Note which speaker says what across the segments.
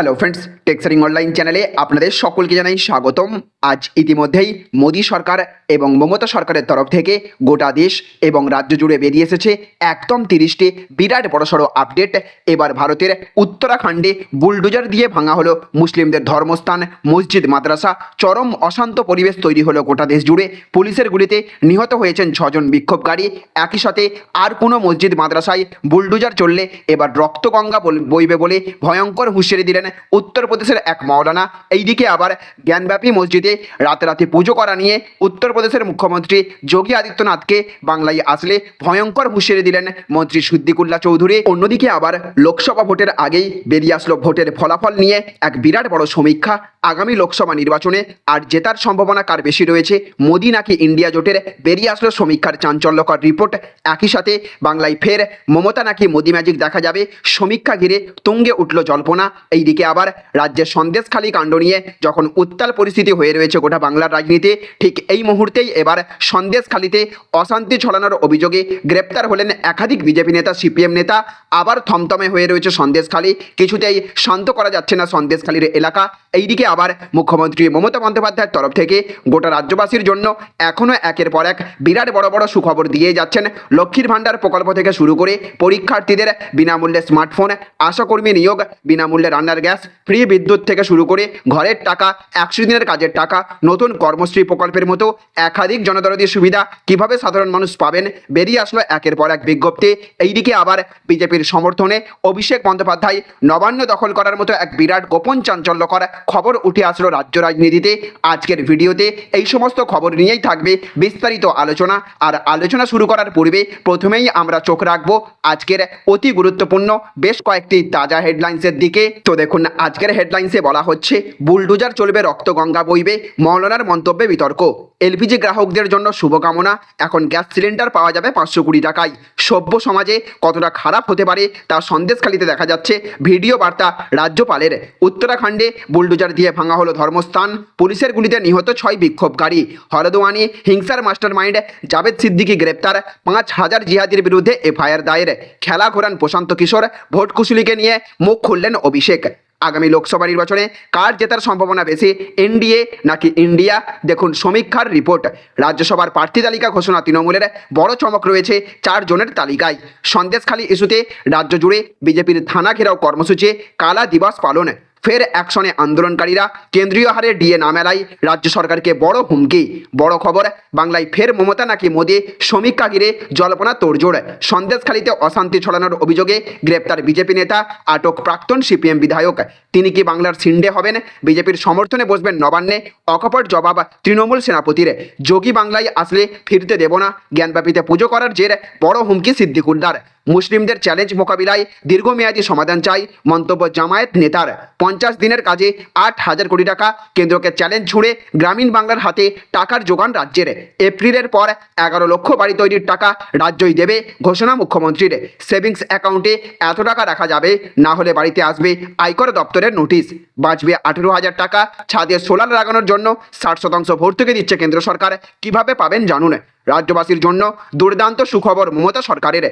Speaker 1: Hello friends টেক্সারিং online চ্যানেলে আপনাদের সকলকে জানাই স্বাগতম। আজ ইতিমধ্যেই মোদী সরকার এবং মমতা সরকারের তরফ থেকে গোটা দেশ এবং রাজ্য জুড়ে বেরিয়ে এসেছে একদম তিরিশটি বিরাট বড়সড় আপডেট। এবার ভারতের উত্তরাখণ্ডে বুলডোজার দিয়ে ভাঙা হলো মুসলিমদের ধর্মস্থান, মসজিদ, মাদ্রাসা, চরম অশান্ত পরিবেশ তৈরি হলো গোটা দেশ জুড়ে। পুলিশের গুলিতে নিহত হয়েছেন ছজন বিক্ষোভকারী। একই সাথে আর কোনো মসজিদ, মাদ্রাসায় বুলডোজার চললে এবার রক্তগঙ্গা বইবে বলে ভয়ঙ্কর হুঁশিয়ারি দিলেন উত্তরপ্রদেশের এক মাওলানা। এইদিকে আবার জ্ঞানব্যাপী মসজিদে রাতে পুজো করা নিয়ে উত্তরপ্রদেশের মুখ্যমন্ত্রী যোগী আদিত্যনাথকে বাংলায় আসলে ভয়ঙ্কর হুঁশিয়ারি দিলেন মন্ত্রী সিদ্দিকুল্লাহ চৌধুরী। অন্যদিকে আবার লোকসভা ভোটের আগেই বেরিয়ে আসলো ভোটের ফলাফল নিয়ে এক বিরাট বড় সমীক্ষা। আগামী লোকসভা নির্বাচনে আর জেতার সম্ভাবনা কার বেশি রয়েছে? মোদি নাকি ইন্ডিয়া জোটের বেরিয়ে আসলো সমীক্ষার চাঞ্চল্যকর রিপোর্ট। একই সাথে বাংলায় ফের মমতা নাকি মোদি ম্যাজিক দেখা যাবে। সমীক্ষা ঘিরে তুঙ্গে উঠল জল্পনা। এইদিকে আবার রাজ্যের সন্দেশখালী কাণ্ড নিয়ে যখন উত্তাল পরিস্থিতি হয়ে রয়েছে গোটা বাংলার রাজনীতি ঠিক এই মুহূর্তেই এবার সন্দেশখালীতে অশান্তি ছড়ানোর অভিযোগে গ্রেপ্তার হলেন একাধিক বিজেপি নেতা, সিপিএম নেতা। আবার থমথমে হয়ে রয়েছে সন্দেশখালী। কিছুতেই শান্ত করা যাচ্ছে না সন্দেশখালীর এলাকা। এইদিকে আবার মুখ্যমন্ত্রী মমতা বন্দ্যোপাধ্যায়ের তরফ থেকে গোটা রাজ্যবাসীর জন্য এখনও একের পর এক বিরাট বড় বড় সুখবর দিয়ে যাচ্ছেন লক্ষ্মীর ভাণ্ডার প্রকল্প থেকে শুরু করে পরীক্ষার্থীদের বিনামূল্যে স্মার্টফোন, আশাকর্মী নিয়োগ, বিনামূল্যে রান্নার গ্যাস ফ্রি বিদ্যুৎ থেকে শুরু করে ঘরের টাকা, একশো দিনের কাজের টাকা, নতুন কর্মশ্রী প্রকল্পের মতো একাধিক জনদরদি সুবিধা কীভাবে সাধারণ মানুষ পাবেন? বেরিয়ে আসলো একের পর এক বিজ্ঞপ্তি। এইদিকে আবার বিজেপির সমর্থনে অভিষেক বন্দ্যোপাধ্যায় নবান্ন দখল করার মতো এক বিরাট গোপন চাঞ্চল্যকর খবর উঠে আসলো রাজ্য রাজনীতিতে। আজকের ভিডিওতে এই সমস্ত খবর নিয়েই থাকবে বিস্তারিত আলোচনা। আর আলোচনা শুরু করার পূর্বে প্রথমেই আমরা চোখ রাখব আজকের অতি গুরুত্বপূর্ণ, বেশ কয়েকটি তাজা হেডলাইন্সের দিকে। তো দেখুন। আজকের হেডলাইন্সে বলা হচ্ছে বুলডোজার চলবে রক্তগঙ্গা বইবে, মৌলানার মন্তব্যে বিতর্ক। এলপিজি গ্রাহকদের জন্য শুভকামনা। এখন গ্যাস সিলিন্ডার পাওয়া যাবে পাঁচশো কুড়ি টাকায়। সভ্য সমাজে কতটা খারাপ হতে পারে তা সন্দেশখালিতে দেখা যাচ্ছে। ভিডিও বার্তা রাজ্যপালের। উত্তরাখণ্ডে বুলডোজার দিয়ে ভাঙা হলো ধর্মস্থান। পুলিশের গুলিতে নিহত ছয় বিক্ষোভকারী। হরদোয়ানি হিংসার মাস্টার মাইন্ড জাভেদ সিদ্দিকি গ্রেপ্তার। পাঁচ হাজার জিহাদির বিরুদ্ধে এফআইআর দায়ের। খেলা ঘোরান প্রশান্ত কিশোর। ভোট কুশুলিকে নিয়ে মুখ খুললেন অভিষেক। আগামী লোকসভা নির্বাচনে কার জেতার সম্ভাবনা বেশি, এনডিএ নাকি ইন্ডিয়া? দেখুন সমীক্ষার রিপোর্ট। রাজ্যসভার প্রার্থী তালিকা ঘোষণা, তৃণমূলের বড় চমক রয়েছে চারজনের তালিকায়। সন্দেশখালী ইস্যুতে রাজ্য জুড়ে বিজেপির থানা ঘেরাও কর্মসূচি, কালা দিবস পালন। ফের অ্যাকশনে আন্দোলনকারীরা কেন্দ্রীয় হারে ডিএ না মেলায় রাজ্য সরকারকে বড় হুমকি। বড় খবর, বাংলায় ফের মমতা নাকি মোদী সমীক্ষা ঘিরে জল্পনা তোড়জোড়। সন্দেশখালীতে অশান্তি ছড়ানোর অভিযোগে গ্রেপ্তার বিজেপি নেতা, আটক প্রাক্তন সিপিএম বিধায়ক। তিনি কি বাংলার সিন্ডে হবেন? বিজেপির সমর্থনে বসবেন নবান্নে? অকপট জবাব তৃণমূল সেনাপতির। যোগী বাংলায় আসলে ফিরতে দেব না। জ্ঞানব্যাপীতে পুজো করার জের বড় হুমকি সিদ্দিকুদ্দার মুসলিমদের চ্যালেঞ্জ মোকাবিলায় দীর্ঘমেয়াদী সমাধান চাই মন্তব্য জামায়াত নেতার। পঞ্চাশ দিনের কাজে আট হাজার কোটি টাকা কেন্দ্রকে চ্যালেঞ্জ ছুড়ে গ্রামীণ বাংলার হাতে টাকার যোগান রাজ্যের। এপ্রিলের পর এগারো লক্ষ বাড়ি তৈরির টাকা রাজ্যই দেবে ঘোষণা মুখ্যমন্ত্রীর। সেভিংস অ্যাকাউন্টে এত টাকা রাখা যাবে, না হলে বাড়িতে আসবে আয়কর দপ্তরের নোটিশ। বাঁচবে আঠেরো হাজার টাকা, ছাদে সোলার লাগানোর জন্য ষাট শতাংশ ভর্তুকি দিচ্ছে কেন্দ্র সরকার। কীভাবে পাবেন জানুন। রাজ্যবাসীর জন্য দুর্দান্ত সুখবর মমতা সরকারের।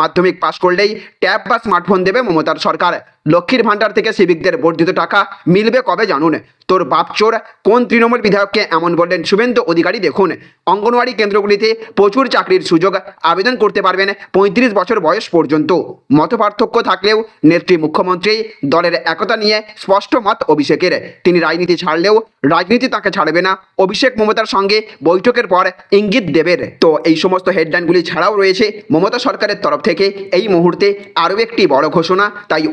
Speaker 1: মাধ্যমিক পাশ করলেই ট্যাব বা স্মার্টফোন দেবে মমতার সরকার। লক্ষ্মীর ভাণ্ডার থেকে সিভিকদের বর্ধিত টাকা মিলবে কবে জানুন? তোর বাপ চোর, কোন তৃণমূল বিধায়ককে এমন বললেন? শুভেন্দু অধিকারী দেখুন, অঙ্গনওয়াড়ি কেন্দ্রগুলিতে প্রচুর চাকরির সুযোগ আবেদন করতে পারবেন পঁয়ত্রিশ বছর বয়স পর্যন্ত। মত পার্থক্য থাকলেও নেত্রী মুখ্যমন্ত্রী দলের একতা নিয়ে স্পষ্ট মত অভিষেকের। তিনি রাজনীতি ছাড়লেও রাজনীতি তাকে ছাড়বে না। অভিষেক মমতার সঙ্গে বৈঠকের পর ইঙ্গিত দেবের। তো এই সমস্ত হেডলাইনগুলি ছাড়াও রয়েছে মমতা সরকারের তরফ থেকে। এই মুহূর্তে আরও একটি বড় ঘোষণা, তাই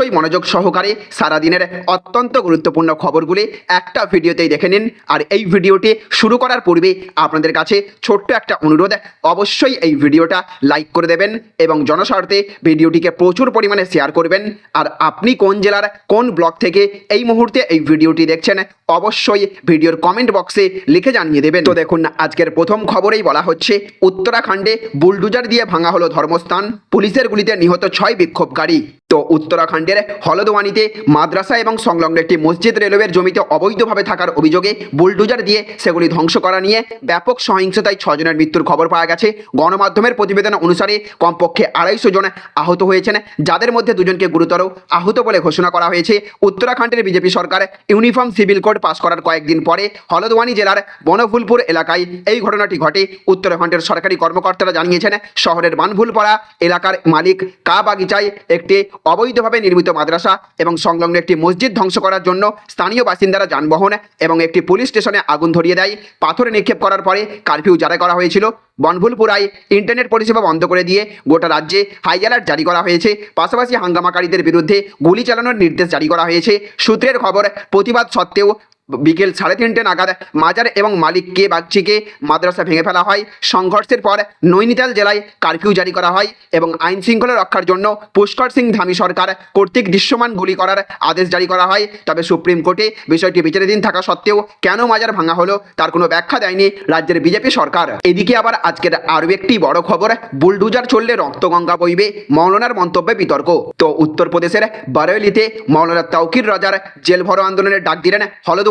Speaker 1: অবশ্যই মনোযোগ সহকারে সারাদিনের অত্যন্ত গুরুত্বপূর্ণ খবরগুলি একটা ভিডিওতেই দেখে নিন। আর এই ভিডিওটি শুরু করার পূর্বে আপনাদের কাছে ছোট্ট একটা অনুরোধ, অবশ্যই এই ভিডিওটা লাইক করে দেবেন এবং জনস্বার্থে ভিডিওটিকে প্রচুর পরিমাণে শেয়ার করবেন। আর আপনি কোন জেলার কোন ব্লক থেকে এই মুহূর্তে এই ভিডিওটি দেখছেন, অবশ্যই ভিডিওর কমেন্ট বক্সে লিখে জানিয়ে দেবেন। তো দেখুন, আজকের প্রথম খবরেই বলা হচ্ছে, উত্তরাখণ্ডে বুলডুজার দিয়ে ভাঙা হলো ধর্মস্থান। পুলিশের গুলিতে নিহত ছয় বিক্ষোভকারী। তো উত্তরাখণ্ডের হলদওয়ানিতে মাদ্রাসা এবং সংলগ্ন একটি মসজিদ রেলওয়ের জমিতে অবৈধভাবে থাকার অভিযোগে বুলডোজার দিয়ে সেগুলি ধ্বংস করা নিয়ে ব্যাপক সহিংসতায় ছজনের মৃত্যুর খবর পাওয়া গেছে। গণমাধ্যমের প্রতিবেদন অনুসারে কমপক্ষে আড়াইশো জন আহত হয়েছেন, যাদের মধ্যে দুজনকে গুরুতর আহত বলে ঘোষণা করা হয়েছে। উত্তরাখণ্ডের বিজেপি সরকার ইউনিফর্ম সিভিল কোড পাস করার কয়েকদিন পরে হলদওয়ানি জেলার বনফুলপুর এলাকায় এই ঘটনাটি ঘটে। উত্তরাখণ্ডের সরকারি কর্মকর্তারা জানিয়েছেন, শহরের বানভুলপাড়া এলাকার মালিক কা বাগিচায় একটি অবৈধভাবে নির্মিত মাদ্রাসা এবং সংলগ্ন একটি মসজিদ ধ্বংস করার জন্য স্থানীয় বাসিন্দারা যানবাহন এবং একটি পুলিশ স্টেশনে আগুন ধরিয়ে দেয়। পাথরে নিক্ষেপ করার পরে কারফিউ জারি করা হয়েছিল। বনভুলপুরায় ইন্টারনেট পরিষেবা বন্ধ করে দিয়ে গোটা রাজ্যে হাই অ্যালার্ট জারি করা হয়েছে। পাশাপাশি হাঙ্গামাকারীদের বিরুদ্ধে গুলি চালানোর নির্দেশ জারি করা হয়েছে। সূত্রের খবর, প্রতিবাদ সত্ত্বেও বিকেল সাড়ে তিনটে নাগাদ মাজার এবং মালিককে বাগচিকে মাদ্রাসা ভেঙে ফেলা হয়। সংঘর্ষের পর নৈনিতাল জেলায় কারফিউ জারি করা হয় এবং আইন শৃঙ্খলা রক্ষার জন্য পুষ্কর সিং ধামি সরকার কর্তৃক দৃশ্যমান গুলি করার আদেশ জারি করা হয়। তবে সুপ্রিম কোর্টে বিষয়টি বিচারাধীন থাকা সত্ত্বেও কেন মাজার ভাঙা হলো তার কোনো ব্যাখ্যা দেয়নি রাজ্যের বিজেপি সরকার। এদিকে আবার আজকের আরও একটি বড় খবর, বুলডুজার চললে রক্তগঙ্গা বইবে মৌলানার মন্তব্যে বিতর্ক। তো উত্তরপ্রদেশের বারেলিতে মৌলানা তৌকির রাজার জেল ভরো আন্দোলনের ডাক দিলেন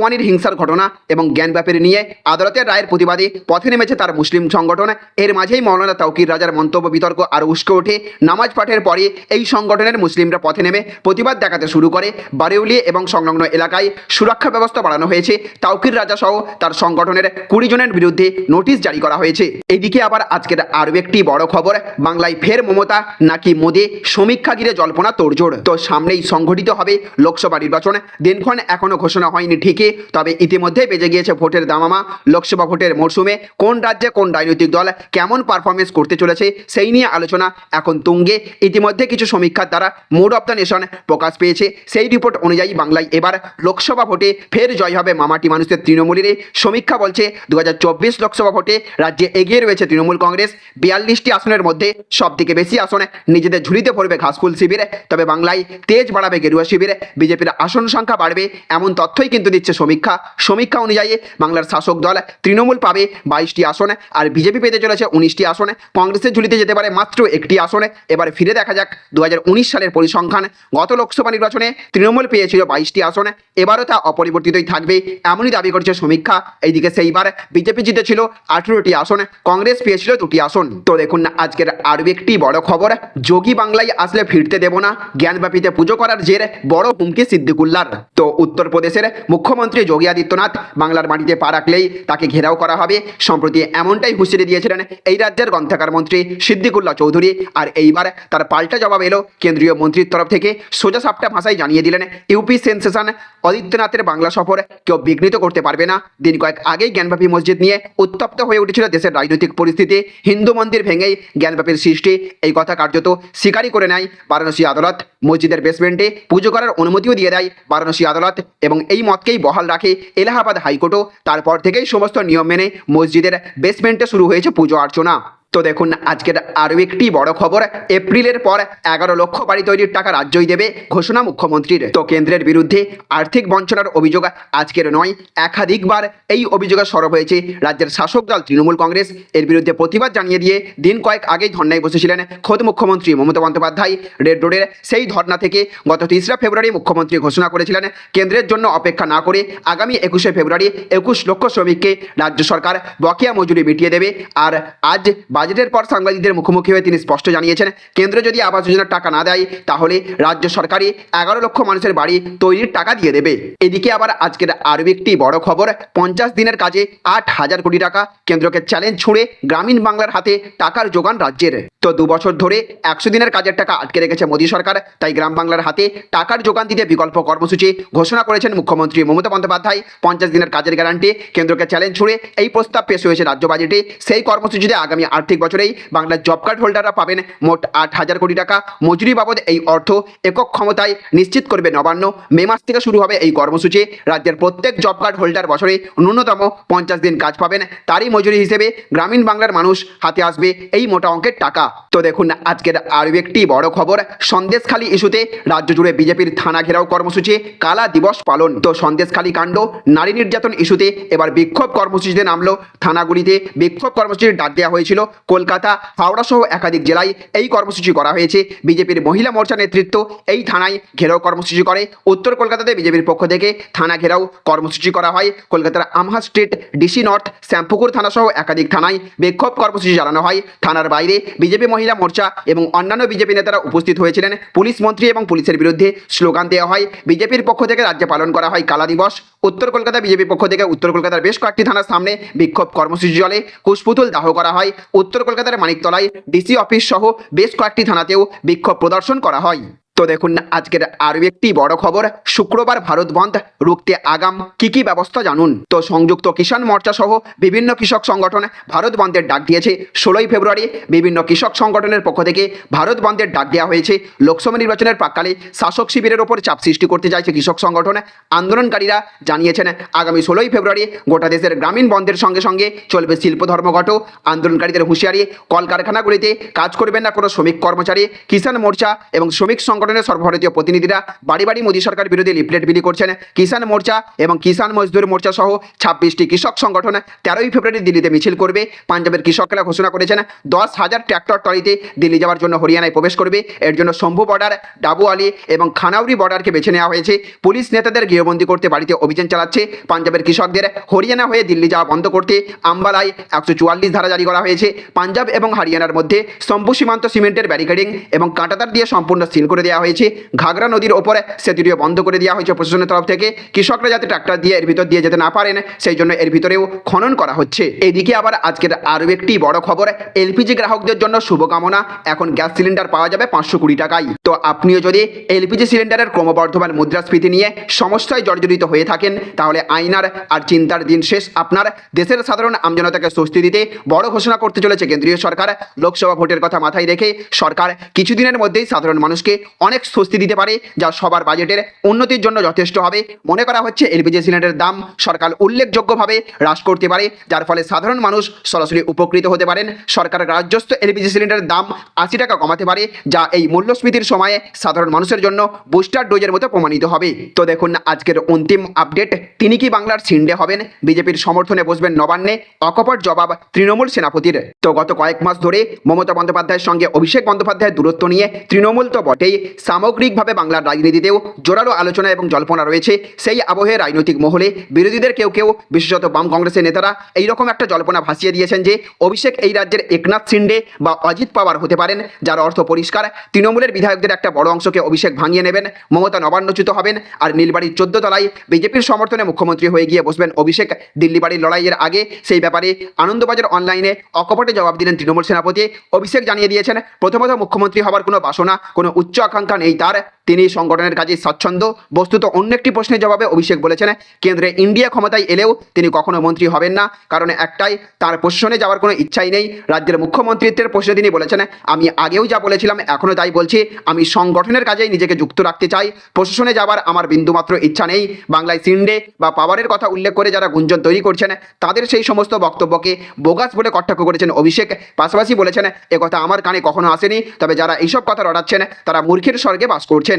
Speaker 1: হলদওয়ানির হিংসার ঘটনা এবং জ্ঞান ব্যাপারে নিয়ে আদালতের রায়ের প্রতিবাদে পথে নেমেছে তার মুসলিম সংগঠন। এর মাঝেই মৌলানা তৌকির রাজার মন্তব্য বিতর্ক আর উস্কে ওঠে। নামাজ পাঠের পরে এই সংগঠনের মুসলিমরা পথে নেমে প্রতিবাদ দেখাতে শুরু করে। বারেউলি এবং সংলগ্ন এলাকায় সুরক্ষা ব্যবস্থা বাড়ানো হয়েছে। তাউকির রাজা সহ তার সংগঠনের কুড়ি জনের বিরুদ্ধে নোটিশ জারি করা হয়েছে। এদিকে আবার আজকের আরও একটি বড় খবর, বাংলায় ফের মমতা নাকি মোদে সমীক্ষা ঘিরে জল্পনা তোড়জোড়। তো সামনেই সংঘটিত হবে লোকসভা নির্বাচন। দিনক্ষণ এখনও ঘোষণা হয়নি ঠিকই। তবে ইতিমধ্যে বেজে গিয়েছে ভোটের দামামা। লোকসভা ভোটের মরশুমে কোন রাজ্যে কোন রাজনৈতিক দল কেমন পারফরমেন্স করতে চলেছে সেই নিয়ে আলোচনা এখন তুঙ্গে। ইতিমধ্যে কিছু সমীক্ষার দ্বারা মোড অফ দ্য নেশন প্রকাশ পেয়েছে। সেই রিপোর্ট অনুযায়ী বাংলায় এবার লোকসভা ভোটে ফের জয় হবে মামাটি মানুষের তৃণমূলের সমীক্ষা বলছে দু হাজার চব্বিশ লোকসভা ভোটে রাজ্যে এগিয়ে রয়েছে তৃণমূল কংগ্রেস। বিয়াল্লিশটি আসনের মধ্যে সব থেকে বেশি আসনে নিজেদের ঝুলিতে পড়বে ঘাসফুল শিবিরে। তবে বাংলায় তেজ বাড়াবে গেরুয়া শিবিরে। বিজেপির আসন সংখ্যা বাড়বে এমন তথ্যই কিন্তু দিচ্ছে সমীক্ষা সমীক্ষা অনুযায়ী বাংলার শাসক দল তৃণমূল পাবে বাইশটি আসনে আর বিজেপি পেতে চলেছে উনিশটি আসনে। কংগ্রেসের ঝুলিতে যেতে পারে মাত্র একটি আসনে। এবার ফিরে দেখা যাক দু হাজার উনিশ সালের পরিসংখ্যান। গত লোকসভা নির্বাচনে তৃণমূল পেয়েছিল বাইশটি আসনে। এবারও তা অপরিবর্তিতই থাকবে, এমনই দাবি করছে সমীক্ষা। এইদিকে সেইবার বিজেপি জিতেছিল আঠেরোটি আসন, কংগ্রেস পেয়েছিল দুটি আসন। তো দেখুন না আজকের আরও একটি বড় খবর, যোগী বাংলায় আসলে ফিরতে দেব না। জ্ঞানব্যাপীতে পুজো করার জের বড় হুমকি সিদ্দিকুল্লার। তো উত্তরপ্রদেশের মুখ্যমন্ত্রী যোগী আদিত্যনাথ বাংলার মাটিতে পা রাখলেই তাকে ঘেরাও করা হবে। সম্প্রতি এমনটাই হুঁশিয়ারি দিয়েছিলেন এই রাজ্যের গ্রন্থাকার মন্ত্রী সিদ্দিকুল্লাহ চৌধুরী। আর এইবার তার পাল্টা জবাব এলো কেন্দ্রীয় মন্ত্রীর তরফ থেকে। সোজা সাপটা ভাষায় জানিয়ে দিলেন, ইউপি সেন্সেশন আদিত্যনাথের বাংলা সফর কেউ বিঘ্নিত করতে পারবে না। দিন কয়েক আগেই জ্ঞানব্যাপী মসজিদ নিয়ে উত্তপ্ত হয়ে উঠেছিল দেশের রাজনৈতিক পরিস্থিতি। হিন্দু মন্দির ভেঙেই জ্ঞানব্যাপীর সৃষ্টি, এই কথা কার্যত স্বীকারই করে নেয় বারাণসী আদালত। মসজিদের বেসমেন্টে পুজো করার অনুমতিও দিয়ে দেয় বারাণসী আদালত এবং এই মতকেই বহাল রাখে এলাহাবাদ হাইকোর্টও। তারপর থেকেই সমস্ত নিয়ম মেনে মসজিদের বেসমেন্টে শুরু হয়েছে পুজো অর্চনা। তো দেখুন, আজকের আরও একটি বড় খবর। এপ্রিলের পর এগারো লক্ষ বাড়ি তৈরির টাকা রাজ্যই দেবে ঘোষণা মুখ্যমন্ত্রীর। তো কেন্দ্রের বিরুদ্ধে আর্থিক বঞ্চনার অভিযোগ আজকের নয়, একাধিকবার এই অভিযোগে সরব হয়েছে রাজ্যের শাসক দল তৃণমূল কংগ্রেস। এর বিরুদ্ধে প্রতিবাদ জানিয়ে দিয়ে দিন কয়েক আগেই ধর্নায় বসেছিলেন খোদ মুখ্যমন্ত্রী মমতা বন্দ্যোপাধ্যায়। রেড রোডের সেই ধর্না থেকে গত তেসরা ফেব্রুয়ারি মুখ্যমন্ত্রী ঘোষণা করেছিলেন, কেন্দ্রের জন্য অপেক্ষা না করে আগামী একুশে ফেব্রুয়ারি একুশ লক্ষ শ্রমিককে রাজ্য সরকার বকেয়া মজুরি মিটিয়ে দেবে। আর আজ বাজেটের পর সাংবাদিকদের মুখোমুখি হয়ে তিনি স্পষ্ট জানিয়েছেন, কেন্দ্র যদি আবাস যোজনার টাকা না দেয়, তাহলে রাজ্য সরকারই এগারো লক্ষ মানুষের বাড়ি তৈরির টাকা দিয়ে দেবে। এদিকে আবার আজকের আরও একটি বড় খবর, পঞ্চাশ দিনের কাজে আট হাজার কোটি টাকা কেন্দ্রকে চ্যালেঞ্জ ছুঁড়ে গ্রামীণ বাংলার হাতে টাকার যোগান রাজ্যের। তো দু বছর ধরে একশো দিনের কাজের টাকা আটকে রেখেছে মোদী সরকার, তাই গ্রাম বাংলার হাতে টাকার যোগান দিতে বিকল্প কর্মসূচি ঘোষণা করেছেন মুখ্যমন্ত্রী মমতা বন্দ্যোপাধ্যায়। পঞ্চাশ দিনের কাজের গ্যারান্টি কেন্দ্রকে চ্যালেঞ্জ ছুঁড়ে এই প্রস্তাব পেশ হয়েছে রাজ্য বাজেটে সেই কর্মসূচিতে আগামী আর্থিক বছরেই বাংলার জব কার্ড হোল্ডাররা পাবেন মোট আট হাজার কোটি টাকা। মজুরি বাবদ এই অর্থ একক ক্ষমতায় নিশ্চিত করবে নবান্ন। মে মাস থেকে শুরু হবে এই কর্মসূচি। রাজ্যের প্রত্যেক জব কার্ড হোল্ডার বছরে ন্যূনতম পঞ্চাশ দিন কাজ পাবেন। তারই মজুরি হিসেবে গ্রামীণ বাংলার মানুষ হাতে আসবে এই মোটা অঙ্কের টাকা। তো দেখুন, আজকের আরও একটি বড় খবর। সন্দেশখালী ইস্যুতে রাজ্য জুড়ে বিজেপির থানা ঘেরাও কর্মসূচি, কালা দিবস পালন। তো সন্দেশখালী কাণ্ড, নারী নির্যাতন ইস্যুতে এবার বিক্ষোভ কর্মসূচিতে নামলো থানাগুলিতে। বিক্ষোভ কর্মসূচির ডাক দেওয়া হয়েছিল কলকাতা, হাওড়া সহ একাধিক জেলায় এই কর্মসূচি করা হয়েছে। বিজেপির মহিলা মোর্চা নেতৃত্ব এই থানায় ঘেরাও কর্মসূচি করে। উত্তর কলকাতাতে বিজেপির পক্ষ থেকে থানা ঘেরাও কর্মসূচি করা হয়। কলকাতার আমহা স্ট্রিট, ডিসি নর্থ, শ্যামপুকুর থানা সহ একাধিক থানায় বিক্ষোভ কর্মসূচি চালানো হয়। থানার বাইরে বিজেপি মহিলা মোর্চা এবং অন্যান্য বিজেপি নেতারা উপস্থিত হয়েছিলেন। পুলিশ মন্ত্রী এবং পুলিশের বিরুদ্ধে স্লোগান দেওয়া হয়। বিজেপির পক্ষ থেকে রাজ্যে পালন করা হয় কালা দিবস। উত্তর কলকাতা বিজেপির পক্ষ থেকে উত্তর কলকাতার বেশ কয়েকটি থানার সামনে বিক্ষোভ কর্মসূচি চলে। কুশপুতুল দাহ করা হয়। উত্তর কলকাতার মানিকতলায় ডিসি অফিস সহ বেশ কয়েকটি থানাতেও বিক্ষোভ প্রদর্শন করা হয়। তো দেখুন, আজকের আরও একটি বড় খবর। শুক্রবার ভারত বন্ধ। রুখতে আগাম কি কি ব্যবস্থা জানুন? তো সংযুক্ত কিষাণ মোর্চা সহ বিভিন্ন কৃষক সংগঠন ভারত বন্ধের ডাক দিয়েছে। ষোলোই ফেব্রুয়ারি বিভিন্ন কৃষক সংগঠনের পক্ষ থেকে ভারত বন্ধের ডাক দেওয়া হয়েছে। লোকসভা নির্বাচনের প্রাককালে শাসক শিবিরের ওপর চাপ সৃষ্টি করতে চাইছে কৃষক সংগঠন। আন্দোলনকারীরা জানিয়েছেন, আগামী ষোলোই ফেব্রুয়ারি গোটা দেশের গ্রামীণ বন্ধের সঙ্গে সঙ্গে চলবে শিল্প ধর্মঘটও আন্দোলনকারীদের হুঁশিয়ারি, কলকারখানাগুলিতে কাজ করবেন না কোনো শ্রমিক কর্মচারী। কিষাণ মোর্চা এবং শ্রমিক সংগঠনের সর্বভারতীয় প্রতিনিধিরা বাড়ি বাড়ি মোদী সরকার বিরোধী লিফলেট বিলি করছেন। কিষাণ মোর্চা এবং কিষাণ মজদুর মোর্চা সহ ছাব্বিশটি কৃষক সংগঠন তেরোই ফেব্রুয়ারি দিল্লিতে মিছিল করবে। পাঞ্জাবের কৃষকরা ঘোষণা করেছেন, দশ হাজার ট্র্যাক্টর ট্রলিতে দিল্লি যাওয়ার জন্য হরিয়ানায় প্রবেশ করবে। এর জন্য শম্ভু বর্ডার ডাবু আলী এবং খানাউরি বর্ডারকে বেছে নেওয়া হয়েছে। পুলিশ নেতাদের গৃহবন্দী করতে বাড়িতে অভিযান চালাচ্ছে। পাঞ্জাবের কৃষকদের হরিয়ানা হয়ে দিল্লি যাওয়া বন্ধ করতে আম্বালায় একশো চুয়াল্লিশ ধারা জারি করা হয়েছে। পাঞ্জাব এবং হরিয়ানার মধ্যে শম্ভু সীমান্ত সিমেন্টের ব্যারিকেডিং এবং কাঁটাতার দিয়ে সম্পূর্ণ সিল করে দেওয়া হয়েছে। ঘাগরা নদীর ওপরে সেতুটিও বন্ধ করে দেওয়া হয়েছে প্রশাসনের তরফ থেকে, কৃষকরা যাতে ট্রাক্টর দিয়ে এর ভিতর দিয়ে যেতে না পারেন, সেই জন্য এর ভিতরেও খনন করা হচ্ছে। এদিকে আবার আজকের আরও একটি বড় খবর, এলপিজি গ্রাহকদের জন্য শুভকামনা, এখন গ্যাস সিলিন্ডার পাওয়া যাবে পাঁচশো কুড়ি টাকায়। তো আপনিও যদি এলপিজি সিলিন্ডারের ক্রমবর্ধমান মুদ্রাস্ফীতি নিয়ে সমস্যায় জর্জরিত হয়ে থাকেন, তাহলে আইনার আর চিন্তার দিন শেষ। আপনার দেশের সাধারণ আমজনতাকে স্বস্তি দিতে বড় ঘোষণা করতে চলেছে কেন্দ্রীয় সরকার। লোকসভা ভোটের কথা মাথায় রেখে সরকার কিছুদিনের মধ্যেই সাধারণ মানুষকে অনেক স্বস্তি দিতে পারে, যা সবার বাজেটের উন্নতির জন্য যথেষ্ট হবে। মনে করা হচ্ছে এলপিজি সিলিন্ডারের দাম সরকার উল্লেখযোগ্যভাবে হ্রাস করতে পারে, যার ফলে সাধারণ মানুষ সরাসরি উপকৃত হতে পারেন। সরকার রাজ্যস্থ এলপিজি সিলিন্ডারের দাম আশি টাকা কমাতে পারে, যা এই মূল্যস্ফীতির সময়ে সাধারণ মানুষের জন্য বুস্টার ডোজের মতো প্রমাণিত হবে। তো দেখুন আজকের অন্তিম আপডেট তিনি কি বাংলার সিন্ডে হবেন? বিজেপির সমর্থনে বসবেন নবান্নে, অকপট জবাব তৃণমূল সেনাপতির। তো গত কয়েক মাস ধরে মমতা বন্দ্যোপাধ্যায়ের সঙ্গে অভিষেক বন্দ্যোপাধ্যায়ের দূরত্ব নিয়ে তৃণমূল তো বটেই সামগ্রিকভাবে বাংলার রাজনীতিতেও জোরালো আলোচনা এবং জল্পনা রয়েছে। সেই আবহে রাজনৈতিক মহলে বিরোধীদের কেউ কেউ, বিশেষত বাম কংগ্রেসের নেতারা, এইরকম একটা জল্পনা ভাসিয়ে দিয়েছেন যে, অভিষেক এই রাজ্যের একনাথ সিন্ডে বা অজিত পাওয়ার হতে পারেন, যার অর্থ পরিষ্কার। তৃণমূলের বিধায়কদের একটা বড় অংশকে অভিষেক ভাঙিয়ে নেবেন, মমতা নবান্নচ্যুত হবেন, আর নীলবাড়ির চোদ্দ তলায় বিজেপির সমর্থনে মুখ্যমন্ত্রী হয়ে গিয়ে বসবেন অভিষেক। দিল্লি বাড়ির লড়াইয়ের আগে সেই ব্যাপারে আনন্দবাজার অনলাইনে অকপটে জবাব দিলেন তৃণমূল সেনাপতি। অভিষেক জানিয়ে দিয়েছেন, প্রথমত মুখ্যমন্ত্রী হবার কোনো বাসনা, কোনো উচ্চ আকাঙ্ক্ষা নেই তার তিনি সংগঠনের কাজে স্বচ্ছন্দ বস্তুত অন্য একটি প্রশ্নের জবাবে অভিষেক বলেছেন, কেন্দ্রে ইন্ডিয়া ক্ষমতায় এলেও তিনি কখনো মন্ত্রী হবেন না। কারণ একটাই, তার প্রশাসনে যাওয়ার কোনো ইচ্ছাই নেই। রাজ্যের মুখ্যমন্ত্রিত্বের প্রশ্নে তিনি বলেছেন, আমি আগেও যা বলেছিলাম এখনও তাই বলছি। আমি সংগঠনের কাজেই নিজেকে যুক্ত রাখতে চাই। প্রশাসনে যাবার আমার বিন্দুমাত্র ইচ্ছা নেই। বাংলায় সিন্ডে বা পাওয়ারের কথা উল্লেখ করে যারা গুঞ্জন তৈরি করছেন, তাদের সেই সমস্ত বক্তব্যকে বোগাস বলে কটাক্ষ করেছেন অভিষেক। পাশাপাশি বলেছেন, একথা আমার কানে কখনো আসেনি। তবে যারা এইসব কথা রটাচ্ছেন, তারা মূর্খের স্বর্গে বাস করছেন।